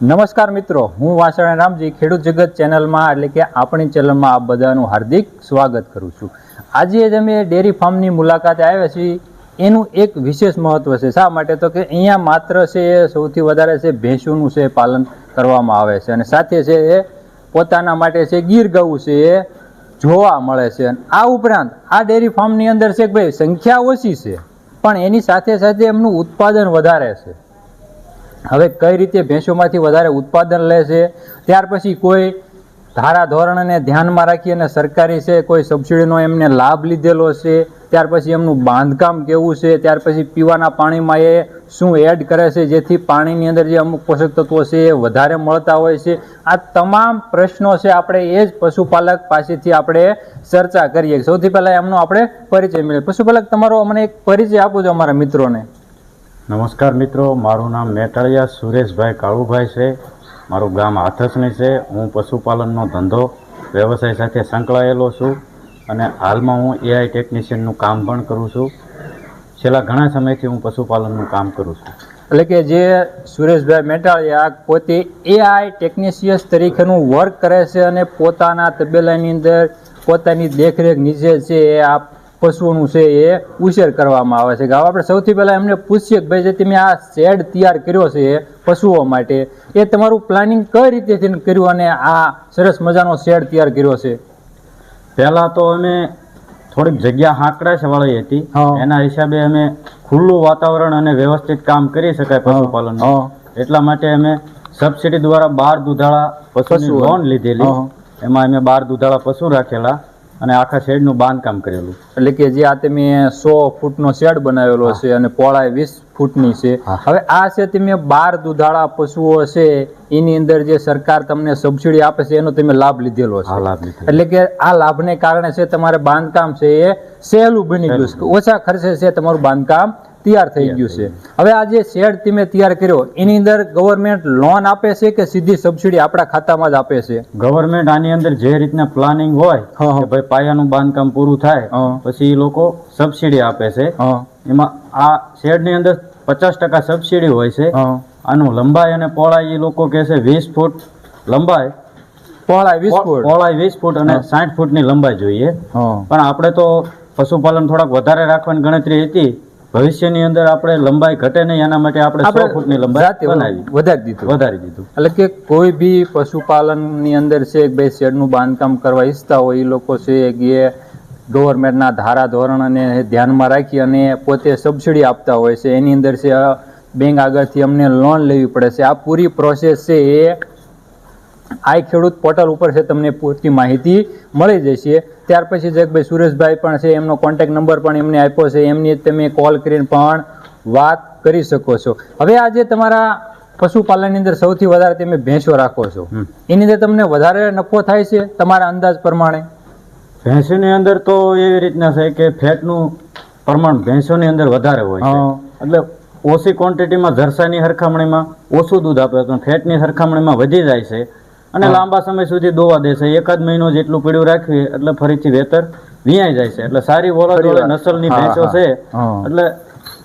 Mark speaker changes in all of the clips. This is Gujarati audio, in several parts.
Speaker 1: નમસ્કાર મિત્રો, હું વાસણા રામજી, ખેડૂત જગત ચેનલમાં એટલે કે આપણી ચેનલમાં આપ બધાનું હાર્દિક સ્વાગત કરું છું. આજે અમે ડેરી ફાર્મની મુલાકાતે આવ્યા છીએ. એનું એક વિશેષ મહત્ત્વ છે, શા માટે? તો કે અહીંયા માત્ર છે એ સૌથી વધારે છે ભેંસોનું છે પાલન કરવામાં આવે છે અને સાથે છે એ પોતાના માટે છે ગીર ગવું છે એ જોવા મળે છે. અને આ ઉપરાંત આ ડેરી ફાર્મની અંદર છે કે ભાઈ સંખ્યા ઓછી છે, પણ એની સાથે સાથે એમનું ઉત્પાદન વધારે છે. હવે કઈ રીતે ભેંસોમાંથી વધારે ઉત્પાદન લે છે? ત્યાર પછી કોઈ ધારા ધોરણને ધ્યાનમાં રાખી અને સરકારી છે, કોઈ સબસિડીનો એમને લાભ લીધેલો છે, ત્યાર પછી એમનું બાંધકામ કેવું છે, ત્યાર પછી પીવાના પાણીમાં એ શું એડ કરે છે, જેથી પાણીની અંદર જે અમુક પોષક તત્વો છે એ વધારે મળતા હોય છે? આ તમામ પ્રશ્નો છે, આપણે એ જ પશુપાલક પાસેથી આપણે ચર્ચા કરીએ. સૌથી પહેલાં એમનો આપણે પરિચય મળીએ પશુપાલક, તમારો અમને એક પરિચય આપો છો અમારા મિત્રોને.
Speaker 2: નમસ્કાર મિત્રો, મારું નામ મેટાળિયા સુરેશભાઈ કાળુભાઈ છે. મારું ગામ હાથસણી છે. હું પશુપાલનનો ધંધો વ્યવસાય સાથે સંકળાયેલો છું અને હાલમાં હું એઆઈ ટેકનિશિયનનું કામ પણ કરું છું. છેલ્લા ઘણા સમયથી હું પશુપાલનનું કામ કરું છું.
Speaker 1: એટલે કે જે સુરેશભાઈ મેટાળિયા પોતે એઆઈ ટેકનિશિયસ તરીકેનું વર્ક કરે છે અને પોતાના તબેલાની અંદર પોતાની દેખરેખ નીચે છે એ આ પશુઓનું છે એ ઉછેર કરવામાં આવે છે. કે આપણે સૌથી પહેલાં એમને પૂછીએ કે ભાઈ જે તમે આ શેડ તૈયાર કર્યો છે એ પશુઓ માટે એ તમારું પ્લાનિંગ કઈ રીતે કર્યું અને આ સરસ મજાનો શેડ તૈયાર કર્યો છે?
Speaker 2: પહેલાં તો અમે થોડીક જગ્યા હાંકડાશ વાળી હતી એના હિસાબે અમે ખુલ્લું વાતાવરણ અને વ્યવસ્થિત કામ કરી શકાય
Speaker 1: પશુપાલન
Speaker 2: એટલા માટે અમે સબસિડી દ્વારા બાર દુધાળા
Speaker 1: પશુ
Speaker 2: લોન લીધેલી. એમાં અમે બાર દુધાળા પશુ રાખેલા. અને આખા શેડનું બાંધકામ કરેલું.
Speaker 1: એટલે કે જે આ તમે સો ફૂટનો શેડ બનાવેલો છે અને પહોળાઈ વીસ ફૂટની છે. હવે આ છે તમે બાર દુધાળા પશુઓ છે એની અંદર જે સરકાર તમને સબસિડી આપે છે એનો તમે લાભ લીધેલો છે એટલે કે આ લાભને કારણે છે તમારે બાંધકામ છે એ સહેલું બની ગયું છે. ઓછા ખર્ચે છે તમારું બાંધકામ તૈયાર થઈ ગયું છે. હવે આ જે શેડ તમે તૈયાર કર્યો એની અંદર ગવર્મેન્ટ લોન આપે છે કે સીધી સબસિડી આપણા ખાતામાં જ આપે છે?
Speaker 2: ગવર્મેન્ટ આની અંદર જે રીતના પ્લાનિંગ હોય. કે ભાઈ પાયાનું બાંધકામ પૂરું થાય પછી એ લોકો સબસિડી આપે છે. એમાં આ શેડની અંદર પચાસ ટકા સબસિડી હોય છે. આનું લંબાઈ અને પહોળાઈ એ લોકો કહે છે વીસ ફૂટ લંબાઈ.
Speaker 1: પહોળાઈ વીસ ફૂટ?
Speaker 2: પહોળાઈ વીસ ફૂટ અને સાઠ ફૂટની લંબાઈ જોઈએ. પણ આપણે તો પશુપાલન થોડાક વધારે રાખવાની ગણતરી હતી. ભવિષ્યની અંદર આપણે લંબાઈ ઘટે નહીં એના માટે આપણે સો ફૂટની લંબાઈ બનાવી.
Speaker 1: વધારી દીધું.
Speaker 2: વધારી દીધું.
Speaker 1: એટલે કે કોઈ બી પશુપાલનની અંદર છે ભાઈ શેડનું બાંધકામ કરવા ઈચ્છતા હોય એ લોકો છે એ ગવર્મેન્ટના ધારા ધોરણને ધ્યાનમાં રાખી અને પોતે સબસિડી આપતા હોય છે. એની અંદર છે બેંક આગળથી અમને લોન લેવી પડે છે. આ પૂરી પ્રોસેસ છે એ આ ખેડૂત પોર્ટલ ઉપર છે તમને પૂરતી માહિતી મળી જશે. ત્યાર પછી જે ભાઈ સુરેશભાઈ પણ છે એમનો કોન્ટેક્ટ નંબર પણ એમને આપ્યો છે એમની તમે કોલ કરીને પણ વાત કરી શકો છો. હવે આજે તમારા પશુપાલનની અંદર સૌથી વધારે તમે ભેંસો રાખો છો. એની અંદર તમને વધારે નફો થાય છે તમારા અંદાજ પ્રમાણે?
Speaker 2: ભેંસોની અંદર તો એવી રીતના છે કે ફેટનું પ્રમાણ ભેંસોની અંદર વધારે હોય એટલે ઓછી ક્વોન્ટિટીમાં જરસાની સરખામણીમાં ઓછું દૂધ આપે તો ફેટની સરખામણીમાં વધી જાય છે. અને લાંબા સમય સુધી દોવા દેશે. એકાદ મહિનો જેટલું પીડ્યું રાખવી એટલે ફરીથી વેતર વિયાઈ જાય છે. એટલે સારી
Speaker 1: ફરીવાર.
Speaker 2: નસલની ભેંસો છે. એટલે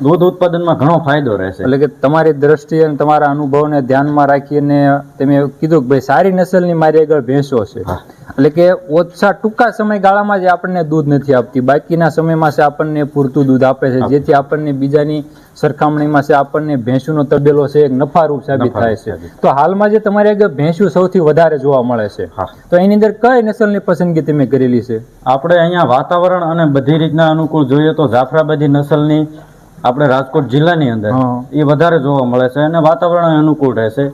Speaker 2: દૂધ ઉત્પાદનમાં ઘણો ફાયદો રહેશે.
Speaker 1: એટલે કે તમારી દ્રષ્ટિએ અને તમારા અનુભવને ધ્યાનમાં રાખીને તમે કીધું કે ભાઈ સારી નસલની મારી આગળ ભેંસો છે. એટલે કે ઓછા ટૂંકા સમયગાળામાં જ આપણને દૂધ નથી આપતી. બાકીના સમયમાં છે આપણને પૂરતું દૂધ આપે છે. જેથી આપણને બીજાની સરખામણીમાં છે આપણને ભેંસુનો તબેલો છે એક નફારૂપ સાબિત થાય છે. તો હાલમાં જે તમારી આગળ ભેંસુ સૌથી વધારે જોવા મળે છે. તો એની અંદર કઈ નસલની પસંદગી તમે કરેલી છે?
Speaker 2: આપણે અહીંયા વાતાવરણ અને બધી રીતના અનુકૂળ જોઈએ તો જાફરાબાદી નસલની આપણે રાજકોટ જિલ્લાની અંદર એ વધારે જોવા મળે છે અને વાતાવરણ અનુકૂળ રહેશે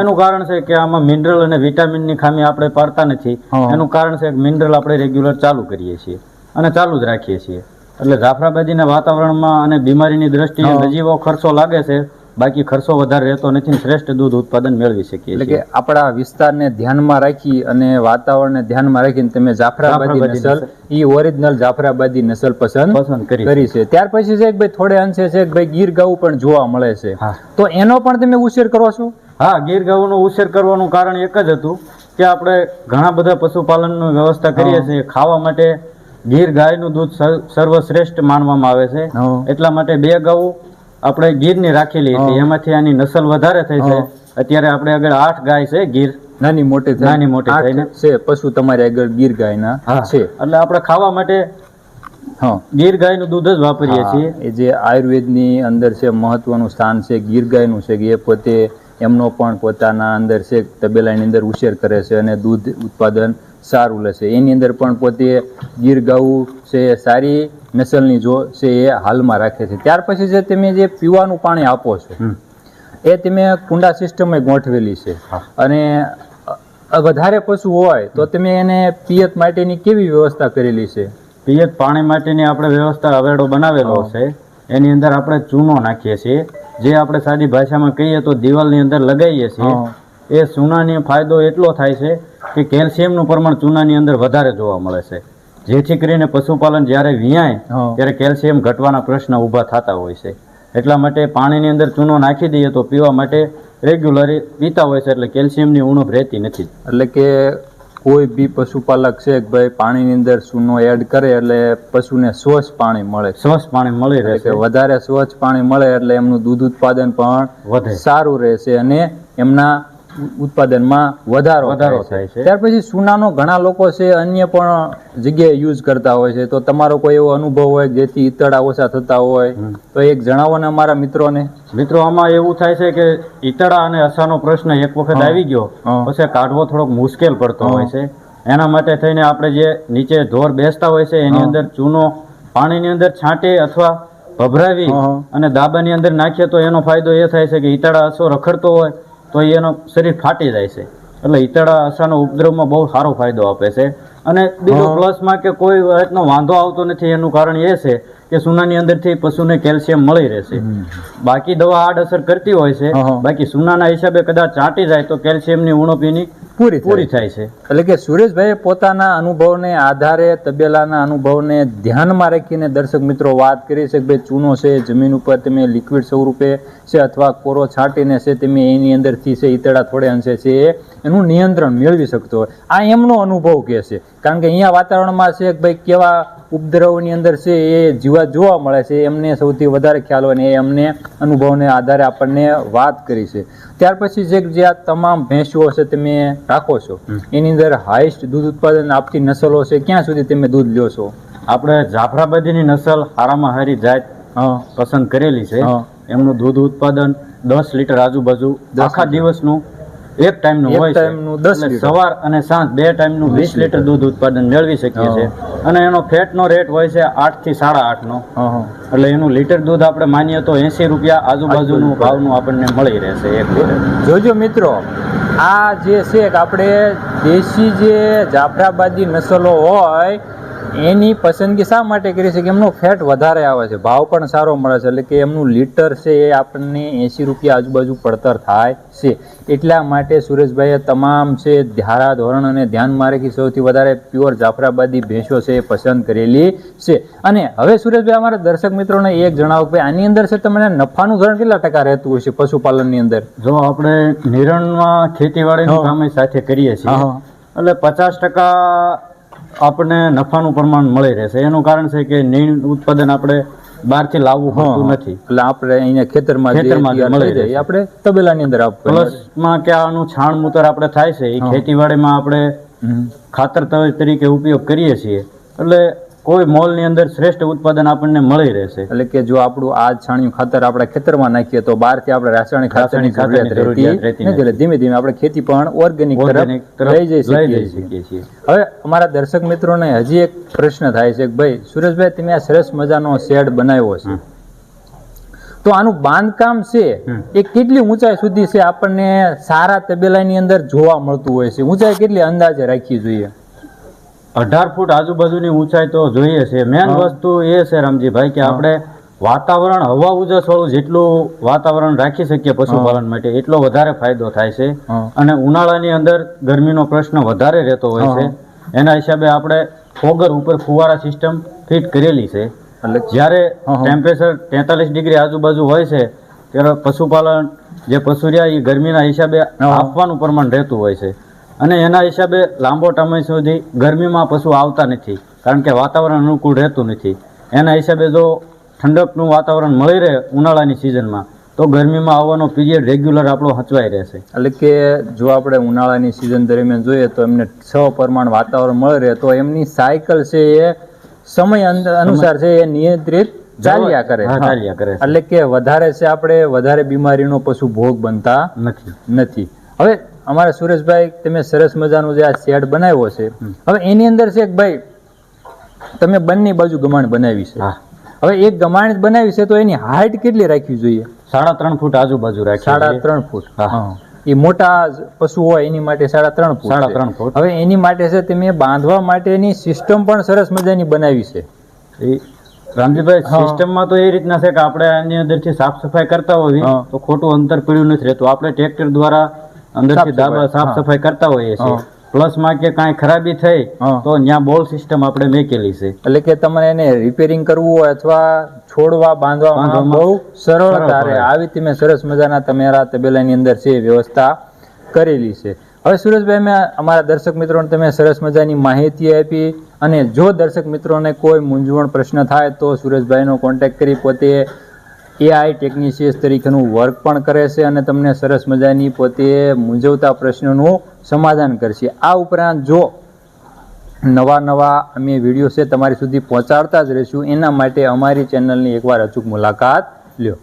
Speaker 2: એનું કારણ છે કે આમાં મિનરલ અને વિટામિનની ખામી આપણે પાડતા નથી. એનું કારણ છે કે મિનરલ આપણે રેગ્યુલર ચાલુ કરીએ છીએ અને ચાલુ જ રાખીએ છીએ. એટલે જાફરાબાદીના વાતાવરણમાં અને બીમારીની દ્રષ્ટિએ. નજીવો ખર્ચો લાગે છે બાકી ખર્ચો વધારે રહેતો નથી શ્રેષ્ઠ દૂધ ઉત્પાદન મેળવી શકીએ
Speaker 1: એટલે કે આપણા વિસ્તારને ધ્યાનમાં રાખી અને વાતાવરણને ધ્યાનમાં રાખીને તમે જાફરાબાદી નસલ એ ઓરિજિનલ જાફરાબાદી નસલ પસંદ
Speaker 2: પસંદ કરી
Speaker 1: છે. ત્યાર પછી છે ભાઈ થોડે અંશે છે ભાઈ ગીર ગાઉ પણ જોવા મળે છે. તો એનો પણ તમે ઉછેર કરો છો?
Speaker 2: હા ગીર ગાઉનો ઉછેર કરવાનું કારણ એક જ હતું કે આપણે ઘણા બધા પશુપાલનની વ્યવસ્થા કરીએ છીએ. ખાવા માટે ગીર ગાયનું દૂધ સર્વશ્રેષ્ઠ માનવામાં આવે છે. એટલા માટે બે ગાઉ આપણે ગીરની રાખેલી હતી. એમાંથી આની નસલ વધારે થઈ છે. અત્યારે આપણે આગળ આઠ ગાય છે ગીર.
Speaker 1: નાની મોટી
Speaker 2: નાની મોટી થઈને.
Speaker 1: છે. પશુ તમારી આગળ ગીર ગાયના છે.
Speaker 2: એટલે આપણે ખાવા માટે
Speaker 1: હા.
Speaker 2: ગીર ગાયનું દૂધ જ વાપરીએ છીએ.
Speaker 1: એ જે આયુર્વેદની અંદર છે મહત્વનું સ્થાન છે ગીર ગાયનું છે કે એ પોતે એમનો પણ પોતાના અંદર છે તબેલાની અંદર ઉછેર કરે છે અને દૂધ ઉત્પાદન સારું લે છે એની અંદર પણ પોતે ગીર ગાવું છે સારી નસલની જો છે એ હાલમાં રાખે છે. ત્યાર પછી જે તમે જે પીવાનું પાણી આપો છો એ તમે કુંડા સિસ્ટમે ગોઠવેલી છે. અને વધારે પશુ હોય તો તમે એને પિયત માટેની કેવી વ્યવસ્થા કરેલી છે?
Speaker 2: પિયત પાણી માટેની આપણે વ્યવસ્થા અવેડો બનાવેલો છે. એની અંદર આપણે ચૂનો નાખીએ છીએ. જે આપણે સાદી ભાષામાં કહીએ તો દિવાલની અંદર લગાવીએ છીએ. એ ચૂનાની ફાયદો એટલો થાય છે કે કેલ્શિયમનું પ્રમાણ ચૂનાની અંદર વધારે જોવા મળે છે. જેથી કરીને પશુપાલન જ્યારે વિયાય ત્યારે કેલ્શિયમ ઘટવાના પ્રશ્ન ઊભા થતા હોય છે. એટલા માટે પાણીની અંદર ચૂનો નાખી દઈએ તો પીવા માટે રેગ્યુલરી પીતા હોય છે એટલે કેલ્શિયમની ઉણપ રહેતી નથી.
Speaker 1: એટલે કે કોઈ બી પશુપાલક છે કે ભાઈ પાણીની અંદર ચૂનો એડ કરે એટલે પશુને સ્વચ્છ પાણી મળે.
Speaker 2: સ્વચ્છ પાણી મળી રહેશે.
Speaker 1: વધારે સ્વચ્છ પાણી મળે એટલે એમનું દૂધ ઉત્પાદન પણ
Speaker 2: વધે.
Speaker 1: સારું રહેશે અને એમના ઉત્પાદનમાં વધારો
Speaker 2: વધારો
Speaker 1: થાય છે. ત્યાર પછી સૂનાનો ઘણા લોકો છે અન્ય પણ જગ્યાએ યુઝ કરતા હોય છે. તો તમારો કોઈ એવો અનુભવ હોય જેથી ઈતળા ઓછા થતા હોય તો એક જણાવો ને અમારા મિત્રોને.
Speaker 2: મિત્રો આમાં એવું થાય છે કે ઈતળા અને અસાનો પ્રશ્ન એક વખત આવી ગયો. પછી કાઢવો થોડોક મુશ્કેલ પડતો હોય છે. એના માટે થઈને આપણે જે નીચે ઢોર બેસતા હોય છે એની અંદર ચૂનો પાણીની અંદર છાંટી અથવા ભભરાવી અને દાબાની અંદર નાખીએ તો એનો ફાયદો એ થાય છે કે ઈતળા અસો રખડતો હોય તો એનો શરીર ફાટી જાય છે. એટલે ઈતળા અસાનો ઉપદ્રવમાં બહુ સારો ફાયદો આપે છે. અને બીજો. પ્લસમાં કે કોઈ જાતનો વાંધો આવતો નથી એનું કારણ એ છે કે સુનાની અંદરથી પશુને કેલ્શિયમ મળી રહેશે. બાકી દવા આડઅસર કરતી હોય છે. બાકી સુનાના હિસાબે કદાચ ચાટી જાય તો કેલ્શિયમની ઉણપ એની
Speaker 1: પૂરી
Speaker 2: પૂરી
Speaker 1: થાય
Speaker 2: છે.
Speaker 1: એટલે કે સુરેશભાઈ પોતાના અનુભવને આધારે તબેલાના અનુભવને ધ્યાનમાં રાખીને દર્શક મિત્રો વાત કરી છે કે ભાઈ ચૂનો છે જમીન ઉપર તમે લિક્વિડ સ્વરૂપે છે અથવા કોરો છાંટીને છે તમે એની અંદરથી છે ઈતળા થોડે અંશે છે એનું નિયંત્રણ મેળવી શકતો હોય. આ એમનો અનુભવ કહે છે. કારણ કે અહીંયા વાતાવરણમાં છે કે ભાઈ કેવા ઉપદ્રવની અંદર છે એ જીવાત જોવા મળે છે એમને સૌથી વધારે ખ્યાલ હોય ને એ અમને અનુભવને આધારે આપણને વાત કરી છે. ત્યાર પછી જે આ તમામ ભેંસુઓ છે તમે રાખો છો. એની અંદર હાઈસ્ટ દૂધ ઉત્પાદન આપતી નસલો છે ક્યાં સુધી તમે દૂધ લ્યો છો?
Speaker 2: આપણે જાફરાબાદીની નસલ હારામાં હારી જાત પસંદ કરેલી છે. એમનું દૂધ ઉત્પાદન દસ લીટર આજુબાજુ આખા દિવસનું એક ટાઈમનું હોય
Speaker 1: ટાઈમનું દસ
Speaker 2: સવાર અને સાંજ બે ટાઈમનું
Speaker 1: વીસ
Speaker 2: લીટર. દૂધ ઉત્પાદન મેળવી શકીએ છીએ. અને એનો ફેટનો રેટ હોય છે આઠથી સાડા આઠનો.
Speaker 1: હા હા.
Speaker 2: એટલે એનું લીટર દૂધ આપણે માનીએ તો એસી રૂપિયા આજુબાજુનું
Speaker 1: આજુબાજુ.
Speaker 2: ભાવનું આપણને મળી રહેશે એક લીટર.
Speaker 1: જોજો મિત્રો આ જે છે આપણે દેશી જે જાફરાબાદી નસલો હોય એની પસંદગી શા માટે કરી છે કે એમનો ફેટ વધારે આવે છે? ભાવ પણ સારો મળે છે. એટલે કે એમનું લીટર છે એ આપણને એંસી રૂપિયા આજુબાજુ પડતર થાય છે. એટલા માટે સુરેશભાઈએ તમામ છે ધારા ધોરણ અને ધ્યાનમાં રાખી સૌથી વધારે પ્યોર જાફરાબાદી ભેંસો છે એ પસંદ કરેલી છે. અને હવે સુરેશભાઈ અમારા દર્શક મિત્રોને એક જણાવો કે આની અંદર છે તમને નફાનું ધોરણ કેટલા ટકા રહેતું હોય છે પશુપાલનની અંદર?
Speaker 2: જો આપણે નિરણમાં ખેતીવાડીનું. કામ સાથે કરીએ છીએ. એટલે પચાસ ટકા આપણને નફાનું પ્રમાણ મળી રહેશે. એનું કારણ છે કે નીણ ઉત્પાદન આપણે બહારથી લાવવું પડતું નથી.
Speaker 1: એટલે આપણે અહીંયા ખેતરમાં
Speaker 2: ખેતરમાં મળી રહે
Speaker 1: આપણે તબેલાની અંદર
Speaker 2: પ્લસમાં કે આનું છાણ મૂતર આપણે થાય છે એ ખેતીવાડીમાં આપણે ખાતર તરી- તરીકે ઉપયોગ કરીએ છીએ. એટલે કોઈ મોલની અંદર શ્રેષ્ઠ ઉત્પાદન આપણને મળી રહેશે.
Speaker 1: એટલે કે જો આપણું આ છાણિયું ખાતર આપણે ખેતરમાં નાખીએ તો બહારથી આપણે રાસાયણિક ખાતરની જરૂરિયાત રહેતી એટલે ધીમે ધીમે આપણે ખેતી પણ ઓર્ગેનિક તરફ લઈ જઈ શકીએ છીએ. હવે અમારા દર્શક મિત્રોને હજી એક પ્રશ્ન થાય છે કે ભાઈ સુરેશભાઈ તમે આ સરસ મજાનો શેડ બનાવ્યો છે. તો આનું બાંધકામ છે એ કેટલી ઊંચાઈ સુધી છે? આપણને સારા તબેલાની અંદર જોવા મળતું હોય છે. ઊંચાઈ કેટલી અંદાજે રાખવી જોઈએ?
Speaker 2: અઢાર ફૂટ આજુબાજુની ઊંચાઈ તો જોઈએ છે. મેન વસ્તુ એ છે રામજીભાઈ કે આપણે વાતાવરણ હવા ઉજાસ વાળું જેટલું વાતાવરણ રાખી શકીએ પશુપાલન માટે એટલો વધારે ફાયદો થાય છે. અને ઉનાળાની અંદર ગરમીનો પ્રશ્ન વધારે રહેતો હોય છે. એના હિસાબે આપણે ફોગર ઉપર ફુવારા સિસ્ટમ ફિટ કરેલી છે. જ્યારે. ટેમ્પરેચર તેતાલીસ ડિગ્રી આજુબાજુ હોય છે ત્યારે પશુપાલન જે પશુરિયા એ ગરમીના હિસાબે આપવાનું પ્રમાણ રહેતું હોય છે. અને એના હિસાબે લાંબો સમય સુધી ગરમીમાં પશુ આવતા નથી કારણ કે વાતાવરણ અનુકૂળ રહેતું નથી. એના હિસાબે જો ઠંડકનું વાતાવરણ મળી રહે ઉનાળાની સિઝનમાં તો ગરમીમાં આવવાનો પીરિયડ રેગ્યુલર આપણો હચવાઈ રહેશે.
Speaker 1: એટલે કે જો આપણે ઉનાળાની સિઝન દરમિયાન જોઈએ તો એમને છ પ્રમાણ વાતાવરણ મળી રહે તો એમની સાયકલ છે એ સમય અનુસાર છે એ નિયંત્રિત ચાલ્યા કરે.
Speaker 2: ચાલ્યા કરે
Speaker 1: એટલે કે વધારે છે આપણે વધારે બીમારીનો પશુ ભોગ બનતા
Speaker 2: નથી.
Speaker 1: નથી. હવે અમારા સુરેશભાઈ તમે સરસ મજાનો જે આ શેડ બનાવ્યો છે હવે એની અંદર છે ભાઈ તમે બંને બાજુ ગમાણ બનાવી છે. હવે એક ગમાણ બનાવી છે તો એની હાઈટ કેટલી રાખવી જોઈએ?
Speaker 2: સાડા ત્રણ ફૂટ આજુબાજુ રાખી
Speaker 1: સાડા ત્રણ ફૂટ. એ મોટા પશુ હોય એની માટે સાડા ત્રણ ફૂટ
Speaker 2: સાડા ત્રણ ફૂટ.
Speaker 1: હવે એની માટે છે તમે બાંધવા માટેની સિસ્ટમ પણ સરસ મજાની બનાવી છે.
Speaker 2: રામજીભાઈ. સિસ્ટમમાં તો એ રીતના છે કે આપણે આની અંદરથી સાફ સફાઈ કરતા હોઈએ તો ખોટું અંતર પીડ્યું નથી રહેતું. આપણે ટ્રેક્ટર દ્વારા અંદરથી દાબા સાફ સફાઈ કરતા હોઈએ છીએ. પ્લસમાં કે કાંઈ ખરાબી થઈ તો ત્યાં બોલ સિસ્ટમ આપણે મેકેલી છે.
Speaker 1: એટલે કે તમારે એને રિપેરિંગ કરવું હોય અથવા છોડવા બાંધવામાં બહુ સરળતા
Speaker 2: સરળ
Speaker 1: રહે. આવી તમે સરસ મજાના તમારા તબેલાની અંદર છે વ્યવસ્થા કરેલી છે. હવે સુરેશભાઈ મેં અમારા દર્શક મિત્રોને તમે સરસ મજાની માહિતી આપી અને જો દર્શક મિત્રોને કોઈ મૂંઝવણ પ્રશ્ન થાય તો સુરેશભાઈનો કોન્ટેક્ટ કરી પોતે એઆઈ ટેકનિશિયસ તરીકેનું વર્ક પણ કરે છે અને તમને સરસ મજાની પોતે મૂંઝવતા પ્રશ્નોનું સમાધાન કરશે. આ ઉપરાંત જો નવા નવા અમે વીડિયો છે તમારી સુધી પહોંચાડતા જ રહીશું. એના માટે અમારી ચેનલની એકવાર અચૂક મુલાકાત લ્યો.